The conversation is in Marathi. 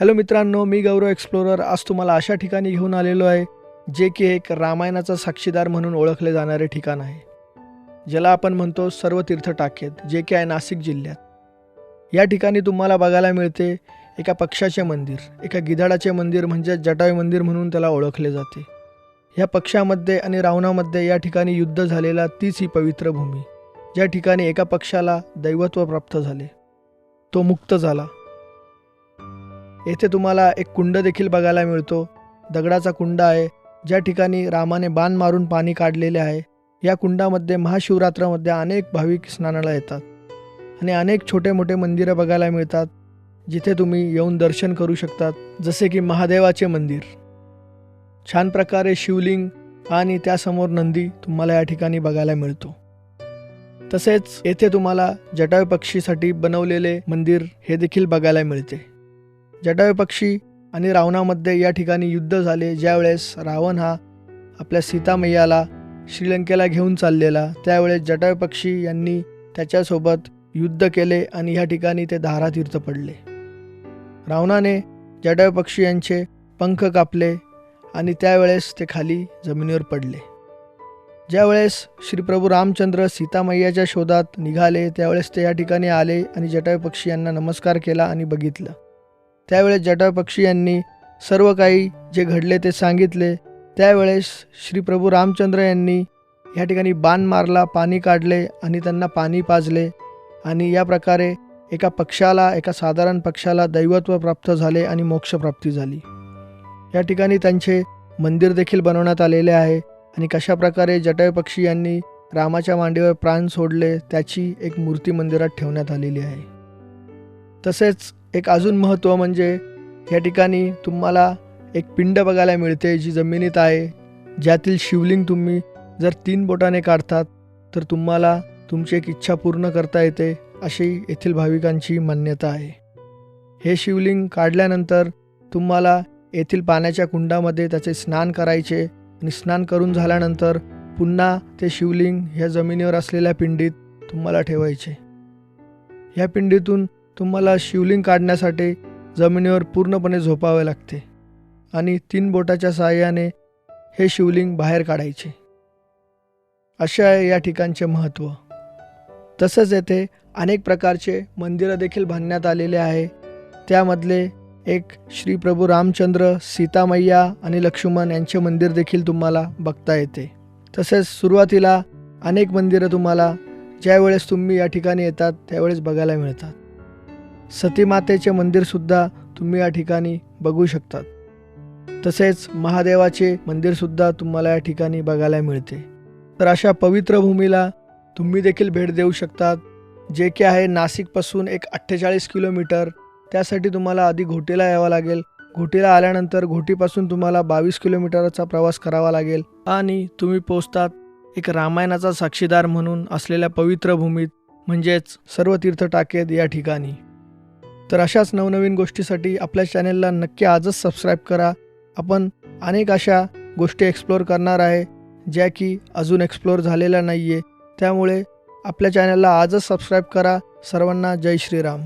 हॅलो मित्रांनो मी गौरव एक्सप्लोरर. आज तुम्हाला अशा ठिकाणी घेऊन आलेलो आहे जे की एक रामायणाचा साक्षीदार म्हणून ओळखले जाणारे ठिकाण आहे ज्याला आपण म्हणतो सर्व तीर्थ टाकेत जे की आहे नाशिक जिल्ह्यात. या ठिकाणी तुम्हाला बघायला मिळते एका पक्षाचे मंदिर. एका गिधाडाचे मंदिर म्हणजे जटाई मंदिर म्हणून त्याला ओळखले जाते. या पक्षामध्ये आणि रावणामध्ये या ठिकाणी युद्ध झालेला तीच ही पवित्र भूमी ज्या ठिकाणी एका पक्षाला दैवत्व प्राप्त झाले. तो मुक्त झाला. येथे तुम्हाला एक कुंड देखील बघायला मिळतो. दगडाचा कुंड आहे ज्या ठिकाणी रामाने बाण मारून पाणी काढलेले आहे. या कुंडामध्ये महाशिवरात्रामध्ये अनेक भाविक स्नानाला येतात आणि अनेक छोटे मोठे मंदिरं बघायला मिळतात जिथे तुम्ही येऊन दर्शन करू शकतात जसे की महादेवाचे मंदिर. छान प्रकारे शिवलिंग आणि त्यासमोर नंदी तुम्हाला या ठिकाणी बघायला मिळतो. तसेच येथे तुम्हाला जटायू पक्षीसाठी बनवलेले मंदिर हे देखील बघायला मिळते. जटायू पक्षी आणि रावणामध्ये या ठिकाणी युद्ध झाले. ज्यावेळेस रावण हा आपल्या सीतामय्याला श्रीलंकेला घेऊन चाललेला त्यावेळेस जटायू पक्षी यांनी त्याच्यासोबत युद्ध केले आणि ह्या ठिकाणी ते धारातीर्थ पडले. रावणाने जटायू पक्षी यांचे पंख कापले आणि त्यावेळेस ते खाली जमिनीवर पडले. ज्यावेळेस श्री प्रभू रामचंद्र सीतामय्याच्या शोधात निघाले त्यावेळेस ते या ठिकाणी आले आणि जटायू पक्षी यांना नमस्कार केला आणि बघितलं. त्यावेळेस जटापक्षी यांनी सर्व काही जे घडले ते सांगितले. त्यावेळेस श्री प्रभू रामचंद्र यांनी या ठिकाणी बाण मारला पाणी काढले आणि त्यांना पाणी पाजले. आणि या प्रकारे एका पक्षाला एका साधारण पक्षाला दैवत्व प्राप्त झाले आणि मोक्षप्राप्ती झाली. या ठिकाणी त्यांचे मंदिर देखील बनवण्यात आलेले आहे आणि कशा प्रकारे पक्षी यांनी रामाच्या मांडीवर प्राण सोडले त्याची एक मूर्ती मंदिरात ठेवण्यात आलेली आहे. तसेच एक अजून महत्त्व म्हणजे या ठिकाणी तुम्हाला एक पिंड बघायला मिळते जी जमिनीत आहे ज्यातील शिवलिंग तुम्ही जर तीन बोटाने काढतात तर तुम्हाला तुमची एक इच्छा पूर्ण करता येते अशी येथील भाविकांची मान्यता आहे. हे शिवलिंग काढल्यानंतर तुम्हाला येथील पाण्याच्या कुंडामध्ये त्याचे स्नान करायचे आणि स्नान करून झाल्यानंतर पुन्हा ते शिवलिंग ह्या जमिनीवर असलेल्या पिंडीत तुम्हाला ठेवायचे. ह्या पिंडीतून तुम्हाला शिवलिंग काढण्यासाठी जमिनीवर पूर्णपणे झोपावे लागते आणि तीन बोटाच्या सहाय्याने हे शिवलिंग बाहेर काढायचे. असे आहे या ठिकाणचे महत्त्व तसंच येथे अनेक प्रकारचे मंदिरं देखील बांधण्यात आलेले आहे. त्यामधले एक श्री प्रभू रामचंद्र सीतामय्या आणि लक्ष्मण यांचे मंदिर देखील तुम्हाला बघता येते. तसेच सुरुवातीला अनेक मंदिरं तुम्हाला ज्यावेळेस तुम्ही या ठिकाणी येतात त्यावेळेस बघायला मिळतात. सतीमातेचे मंदिरसुद्धा तुम्ही या ठिकाणी बघू शकतात. तसेच महादेवाचे मंदिरसुद्धा तुम्हाला या ठिकाणी बघायला मिळते. तर अशा पवित्र भूमीला तुम्ही देखील भेट देऊ शकतात जे की आहे नाशिकपासून एक अठ्ठेचाळीस किलोमीटर. त्यासाठी तुम्हाला आधी घोटीला यावं लागेल. घोटीला आल्यानंतर घोटीपासून तुम्हाला बावीस किलोमीटरचा प्रवास करावा लागेल. आणि तुम्ही पोचतात एक रामायणाचा साक्षीदार म्हणून असलेल्या पवित्र भूमीत म्हणजेच सर्व तीर्थ टाकेत या ठिकाणी. तर अशाच नवनवीन गोष्टीसाठी आपल्या चॅनेलला नक्की आजच सबस्क्राईब करा. आपण अनेक अशा गोष्टी एक्सप्लोअर करणार आहे ज्या की अजून एक्सप्लोअर झालेल्या नाही आहे त्यामुळे आपल्या चॅनलला आजच सबस्क्राईब करा. सर्वांना जय श्रीराम.